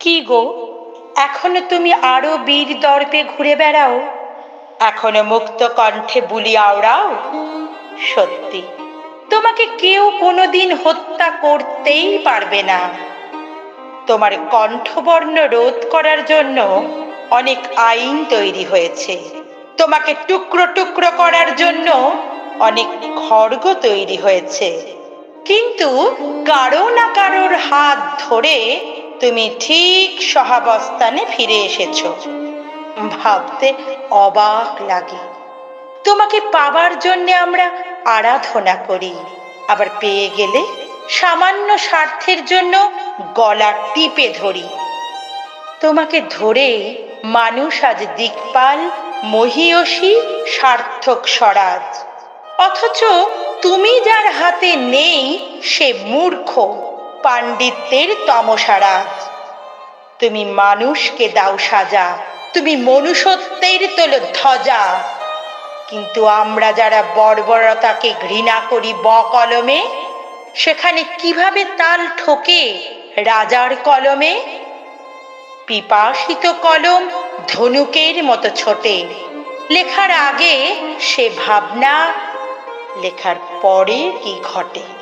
কি গো? এখনও তুমি আরও বীর দর্পে ঘুরে বেড়াও? এখনও মুক্ত কণ্ঠে বুলি আওড়াও? সত্যি। তোমাকে কেউ কোনোদিন হত্যা করতেই পারবে না। তোমার কণ্ঠবর্ণ রোধ করার জন্য অনেক আইন তৈরি হয়েছে। তোমাকে টুকরো টুকরো করার জন্য অনেক খড়গ তৈরি হয়েছে। কিন্তু কারও না কারোর হাত ধরে তুমি ঠিক সহাবস্থানে ফিরে এসেছ। ভাবতে অবাক লাগে। তোমাকে পাবার জন্যে আমরা আরাধনা করি। আবার পেয়ে গেলে সামান্য স্বার্থের জন্য গলা টিপে ধরি। তোমাকে ধরে মানুষ আজ দিকপাল, মহিয়সী, সার্থক স্বরাজ। অথচ তুমি যার হাতে নেই সে মূর্খ, পাণ্ডিত্যের তমসারাজ। তুমি মানুষকে দাও সাজা, তুমি মনুষ্যত্বের তোল ধ্বজা। কিন্তু আমরা যারা বর্বরতাকে ঘৃণা করি ব কলমে সেখানে কীভাবে তাল ঠোকে রাজার কলমে? পিপাসিত কলম ধনুকের মতো ছোটে, লেখার আগে সে ভাবনা, লেখার পরে কি ঘটে?